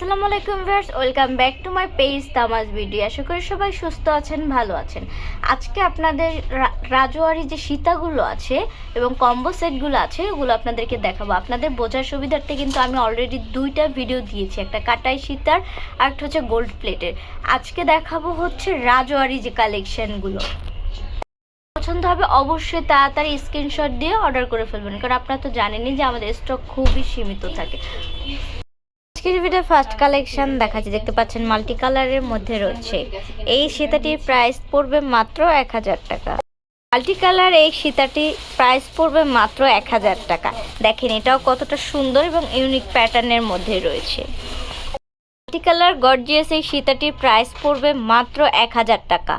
আসসালামু আলাইকুম viewers, welcome back to my page Tamaz video. আশা করি সবাই সুস্থ আছেন, ভালো আছেন। আজকে আপনাদের রা- রাজওয়ারি যে সীতাগুলো আছে এবং কম্বো সেটগুলো আছে, ওগুলো আপনাদেরকে দেখাবো। আপনাদের বোঝার সুবিধার্থে কিন্তু আমি অলরেডি দুইটা ভিডিও দিয়েছি। একটা কাটাই সীতার, আর একটা হচ্ছে গোল্ড প্লেটের আজকে দেখাবো হচ্ছে রাজওয়ারি যে কালেকশনগুলো পছন্দ হবে অবশ্যই তাড়াতাড়ি স্ক্রিনশট দিয়ে অর্ডার করে ফেলবেন, কারণ আপনারা তো জানেনই যে আমাদের স্টক খুবই সীমিত থাকে। আজকের ভিডিও ফার্স্ট কালেকশন দেখাচ্ছি। দেখতে পাচ্ছেন মাল্টি কালারের মধ্যে রয়েছে। এই সীতাটির প্রাইস পড়বে মাত্র এক হাজার টাকা। মাল্টি কালার এই সীতাটি প্রাইস পড়বে মাত্র এক হাজার টাকা। দেখেন, এটাও কতটা সুন্দর এবং ইউনিক প্যাটার্নের মধ্যে রয়েছে। মাল্টি কালার গর্জিয়াস এই সীতাটির প্রাইস পড়বে মাত্র এক হাজার টাকা।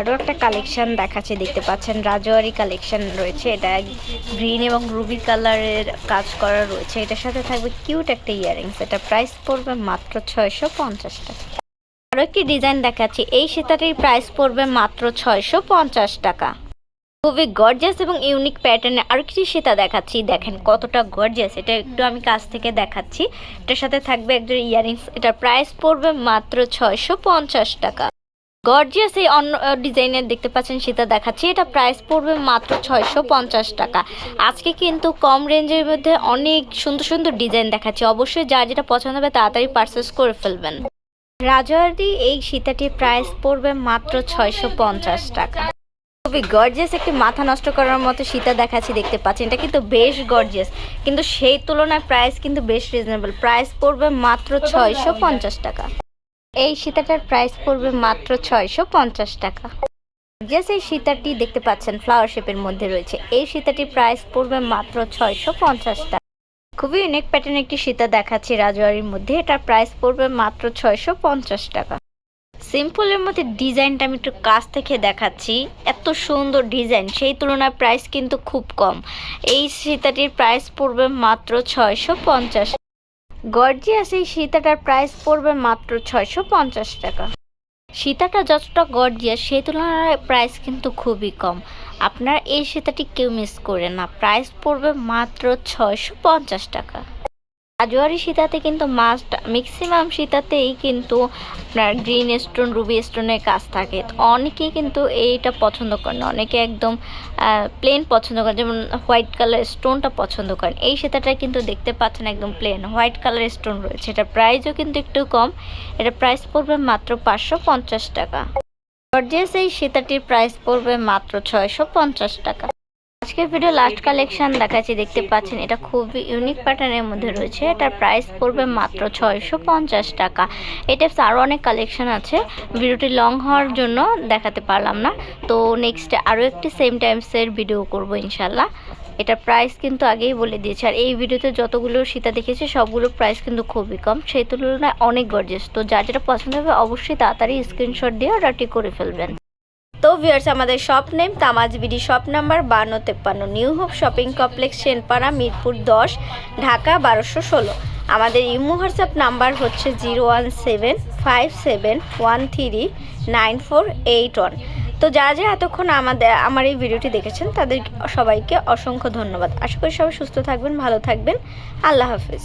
আরও একটা কালেকশন দেখাচ্ছে, দেখতে পাচ্ছেন? রাজওয়ারি কালেকশন রয়েছে। এটা গ্রিন এবং রুবি কালারের কাজ করা রয়েছে। এটার সাথে থাকবে কিউট একটা ইয়ারিংস এটা প্রাইস পড়বে মাত্র ছয়শো পঞ্চাশ টাকা। আরও একটি ডিজাইন দেখাচ্ছি। এই সীতাটির প্রাইস পড়বে মাত্র ছয়শো পঞ্চাশ টাকা। খুবই গর্জিয়াস এবং ইউনিক প্যাটার্নে আর কিছু সীতা দেখাচ্ছি। দেখেন কতটা গর্জিয়াস এটা একটু আমি কাছ থেকে দেখাচ্ছি। এটার সাথে থাকবে একজন ইয়ারিংস এটার প্রাইস পড়বে মাত্র ছয়শো পঞ্চাশ টাকা। গর্জিয়াস এই অন্য ডিজাইনের দেখতে পাচ্ছেন, সেটা দেখাচ্ছি। এটা প্রাইস পড়বে মাত্র ছয়শো পঞ্চাশ টাকা। আজকে কিন্তু কম রেঞ্জের মধ্যে অনেক সুন্দর সুন্দর ডিজাইন দেখাচ্ছি। অবশ্যই যার যেটা পছন্দ হবে তাড়াতাড়ি পারচেস করে ফেলবেন। রাজওয়ারি এই সীতাটির প্রাইস পড়বে মাত্র ছয়শো পঞ্চাশ টাকা। খুবই গর্জিয়াস একটি মাথা নষ্ট করার মতো সীতা দেখাচ্ছি, দেখতে পাচ্ছেন। এটা কিন্তু বেশ গর্জিয়াস কিন্তু সেই তুলনায় প্রাইস কিন্তু বেশ রিজনেবল প্রাইস পড়বে মাত্র ছয়শো পঞ্চাশ টাকা। এই সীতাটার প্রাইস পড়বে মাত্র ছয়শো পঞ্চাশ টাকা। জাস্ট এই সীতাটি দেখতে পাচ্ছেন ফ্লাওয়ার শেপের মধ্যে রয়েছে। এই সীতাটির প্রাইস পড়বে মাত্র ছয়শো পঞ্চাশ টাকা। খুবই ইউনিক প্যাটার্ন একটি সীতা দেখাচ্ছি রাজওয়ারির মধ্যে। এটার প্রাইস পড়বে মাত্র ছয়শো পঞ্চাশ টাকা। সিম্পলের মধ্যে ডিজাইনটা আমি একটু কাছ থেকে দেখাচ্ছি। এত সুন্দর ডিজাইন সেই তুলনায় প্রাইস কিন্তু খুব কম। এই সীতাটির প্রাইস পড়বে মাত্র ছয়শো পঞ্চাশ গর্জিয়াস এই সীতাটার প্রাইস পড়বে মাত্র ছয়শো পঞ্চাশ টাকা। সীতাটা যতটা গর্জিয়াস সেই তুলনায় প্রাইস কিন্তু খুবই কম। আপনার এই সীতাটি কেউ মিস করে না। প্রাইস পড়বে মাত্র ছয়শো পঞ্চাশ টাকা। রাজওয়ারি সীতাতে কিন্তু মাস্ট ম্যাক্সিমাম সীতাতেই কিন্তু আপনার গ্রিন স্টোন রুবি স্টোনের কাজ থাকে। অনেকেই কিন্তু এইটা পছন্দ করেন অনেকে একদম প্লেন পছন্দ করেন। যেমন হোয়াইট কালার স্টোনটা পছন্দ করেন। এই সীতাটা কিন্তু দেখতে পাচ্ছেন একদম প্লেন হোয়াইট কালার স্টোন রয়েছে। এটা প্রাইসও কিন্তু একটু কম। এটা প্রাইস পড়বে মাত্র পাঁচশো পঞ্চাশ টাকা। গর্জিয়াস এই সীতাটির প্রাইস পড়বে মাত্র ছয়শো পঞ্চাশ টাকা। আজকের ভিডিও লাস্ট কালেকশন দেখাচ্ছি, দেখতে পাচ্ছেন, এটা খুবই ইউনিক প্যাটার্নের মধ্যে রয়েছে। এটার প্রাইস পড়বে মাত্র ছয়শো পঞ্চাশ টাকা। এটা আরও অনেক কালেকশন আছে। ভিডিওটি লং হওয়ার জন্য দেখাতে পারলাম না। তো নেক্সট আরও একটি সেম টাইমসের ভিডিও করব ইনশাল্লাহ এটার প্রাইস কিন্তু আগেই বলে দিয়েছে। আর এই ভিডিওতে যতগুলো সীতা দেখেছি, সবগুলোর প্রাইস কিন্তু খুবই কম। সেই তুলনায় অনেক গর্জিয়াস তো যার যেটা পছন্দ হবে, অবশ্যই তাড়াতাড়ি স্ক্রিনশট দিয়ে অর্ডারটি করে ফেলবেন। তো ভিউয়ার্স, আমাদের shop name Tamaz BD shop number বান্ন তেপ্পান্ন new hope shopping complex, Senpara, Mirpur দশ, ঢাকা বারোশো ষোলো। আমাদের ইমো হোয়াটসঅ্যাপ নাম্বার হচ্ছে zero one seven five seven one three nine four eight one. তো যারা যারা এতক্ষণ আমাদের, আমার এই ভিডিওটি দেখেছেন, তাদের সবাইকে অসংখ্য ধন্যবাদ। আশা করি সবাই সুস্থ থাকবেন, ভালো থাকবেন। আল্লাহ হাফিজ।